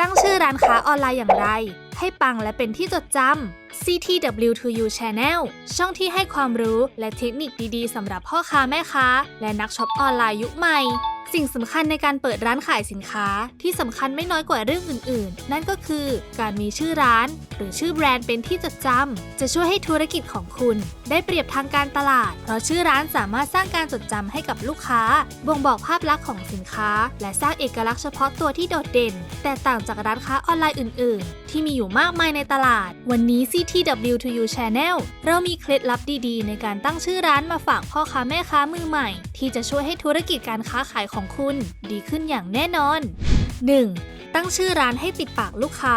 ตั้งชื่อร้านค้าออนไลน์อย่างไร ให้ปังและเป็นที่จดจำ CTW2U Channel ช่องที่ให้ความรู้และเทคนิคดีๆสำหรับพ่อค้าแม่ค้า และนักช็อปออนไลน์ยุคใหม่ สิ่งสำคัญในการเปิดร้านขายสินค้าที่สำคัญไม่น้อยกว่าเรื่องอื่น ๆ นั่นก็คือการมีชื่อร้าน หรือชื่อแบรนด์เป็นที่จดจำจะช่วยให้ธุรกิจของคุณ ได้เปรียบทางการตลาด เพราะชื่อร้านสามารถสร้างการจดจำให้กับลูกค้า บ่งบอกภาพลักษณ์ของสินค้า และสร้างเอกลักษณ์เฉพาะตัวที่โดดเด่น แต่ต่างจากร้านค้าออนไลน์อื่น ๆ ที่มีอยู่มากมายในตลาด วันนี้ CTW2U Channel เรามีเคล็ดลับดีๆ ในการตั้งชื่อร้านมาฝากพ่อค้าแม่ค้ามือใหม่ ที่จะช่วยให้ธุรกิจการค้าขายของคุณ ดีขึ้นอย่างแน่นอน 1. ตั้งชื่อร้านให้ติดปากลูกค้า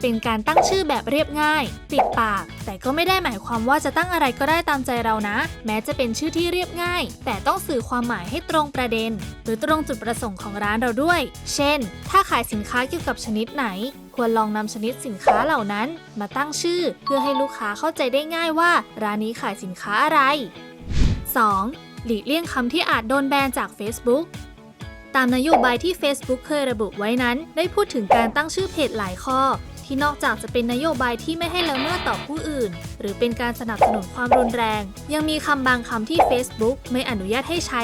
เป็นการตั้งชื่อแบบเรียบง่าย ติดปาก แต่ก็ไม่ได้หมายความว่าจะตั้งอะไรก็ได้ตามใจเรานะ แม้จะเป็นชื่อที่เรียบง่าย แต่ต้องสื่อความหมายให้ตรงประเด็น หรือตรงจุดประสงค์ของร้านเราด้วย เช่น ถ้าขายสินค้าเกี่ยวกับชนิดไหน ควรลองนำชนิดสินค้าเหล่านั้นมาตั้งชื่อ เพื่อให้ลูกค้าเข้าใจได้ง่ายว่า ร้านนี้ขายสินค้าอะไร 2. หลีกเลี่ยงคำที่อาจโดนแบนจาก Facebook ตามนโยบายที่ Facebook เคยระบุไว้นั้น ได้พูดถึงการตั้งชื่อเพจหลายข้อ ที่นอกจากจะเป็นนโยบายที่ไม่ให้ละเมิดต่อผู้อื่น หรือเป็นการสนับสนุนความรุนแรง ยังมีคำบางคำที่ Facebook ไม่อนุญาตให้ใช้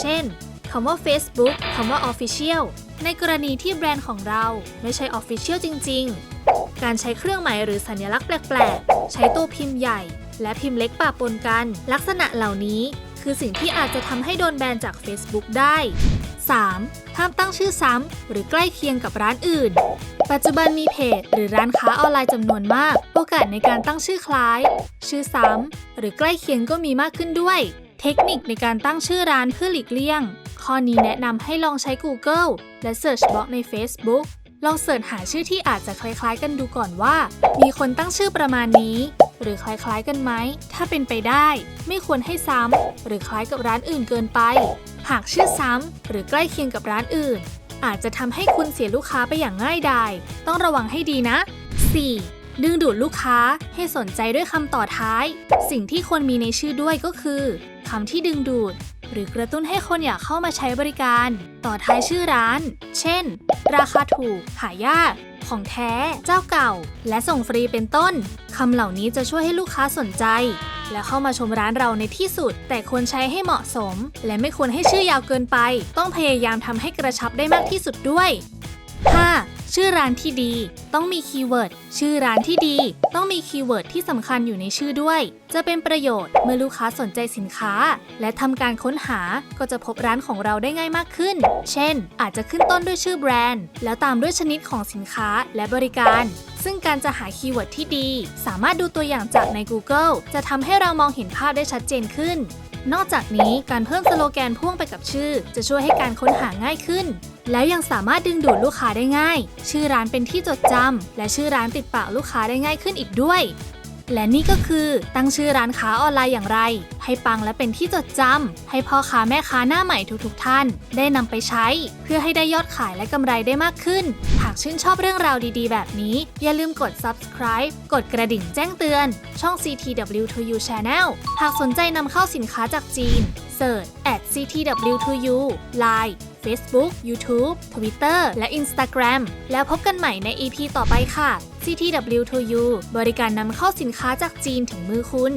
เช่นคำว่า Facebook คำว่า Official ในกรณีที่แบรนด์ของเราไม่ใช่ Official จริง ๆ การใช้เครื่องหมายหรือสัญลักษณ์แปลก ๆ ใช้ตัวพิมพ์ใหญ่ และพิมพ์เล็กปะปนกัน ลักษณะเหล่านี้คือสิ่งที่อาจจะทำให้โดนแบนจาก Facebook ได้ 3. ห้ามตั้งชื่อซ้ำหรือใกล้เคียงกับร้านอื่น ปัจจุบันมีเพจหรือร้านค้าออนไลน์จำนวนมาก โอกาสในการตั้งชื่อคล้าย ชื่อซ้ำหรือใกล้เคียงก็มีมากขึ้นด้วย เทคนิคในการตั้งชื่อร้านเพื่อหลีกเลี่ยง ข้อนี้แนะนำให้ลองใช้ Google และ Search Box ใน Facebook ลองเสิร์ชหาชื่อที่อาจจะคล้ายๆ กันดูก่อนว่า มีคนตั้งชื่อประมาณนี้ หรือคล้ายๆกันไหม ถ้าเป็นไปได้ ไม่ควรให้ซ้ำหรือคล้ายกับร้านอื่นเกินไป หากชื่อซ้ำหรือใกล้เคียงกับร้านอื่น อาจจะทำให้คุณเสียลูกค้าไปอย่างง่ายดายต้องระวังให้ดีนะ 4. ดึงดูดลูกค้าให้สนใจด้วยคำต่อท้าย สิ่งที่ควรมีในชื่อด้วยก็คือคำที่ดึงดูด หรือกระตุ้นให้คนอยากเข้ามาใช้บริการ ต่อท้ายชื่อร้าน เช่น ราคาถูก หายาก ของแท้ เจ้าเก่า และส่งฟรีเป็นต้น คำเหล่านี้จะช่วยให้ลูกค้าสนใจ และเข้ามาชมร้านเราในที่สุด แต่ควรใช้ให้เหมาะสม และไม่ควรให้ชื่อยาวเกินไป ต้องพยายามทำให้กระชับได้มากที่สุดด้วย 5. ชื่อร้านที่ดีต้องมีคีย์เวิร์ด ชื่อร้านที่ดี ต้องมีคีย์เวิร์ดที่สำคัญอยู่ในชื่อด้วย จะเป็นประโยชน์เมื่อลูกค้าสนใจสินค้า และทำการค้นหาก็จะพบร้านของเราได้ง่ายมากขึ้น เช่น อาจจะขึ้นต้นด้วยชื่อแบรนด์ แล้วตามด้วยชนิดของสินค้าและบริการ ซึ่งการจะหาคีย์เวิร์ดที่ดี สามารถดูตัวอย่างจากใน Google จะทำให้เรามองเห็นภาพได้ชัดเจนขึ้นนอกจากนี้การเพิ่มสโลแกนพ่วงไปกับชื่อ จะช่วยให้การค้นหาง่ายขึ้น แล้วยังสามารถดึงดูดลูกค้าได้ง่าย ชื่อร้านเป็นที่จดจำและชื่อร้านติดปากลูกค้าได้ง่ายขึ้นอีกด้วย และนี่ก็คือตั้งชื่อร้านค้าออนไลน์อย่างไร ให้ปังและเป็นที่จดจำให้พ่อค้าแม่ค้าหน้าใหม่ทุกๆ ท่าน ได้นำไปใช้ เพื่อให้ได้ยอดขายและกำไรได้มากขึ้น หากชื่นชอบเรื่องราวดีๆ แบบนี้ อย่าลืมกด subscribe กดกระดิ่งแจ้งเตือน ช่อง CTW2U Channel หากสนใจนำเข้าสินค้าจากจีน Search at CTW2U Line Facebook YouTube Twitter และ Instagram แล้วพบกันใหม่ใน EP ต่อไปค่ะ CTW2U บริการนำเข้าสินค้าจากจีนถึงมือคุณ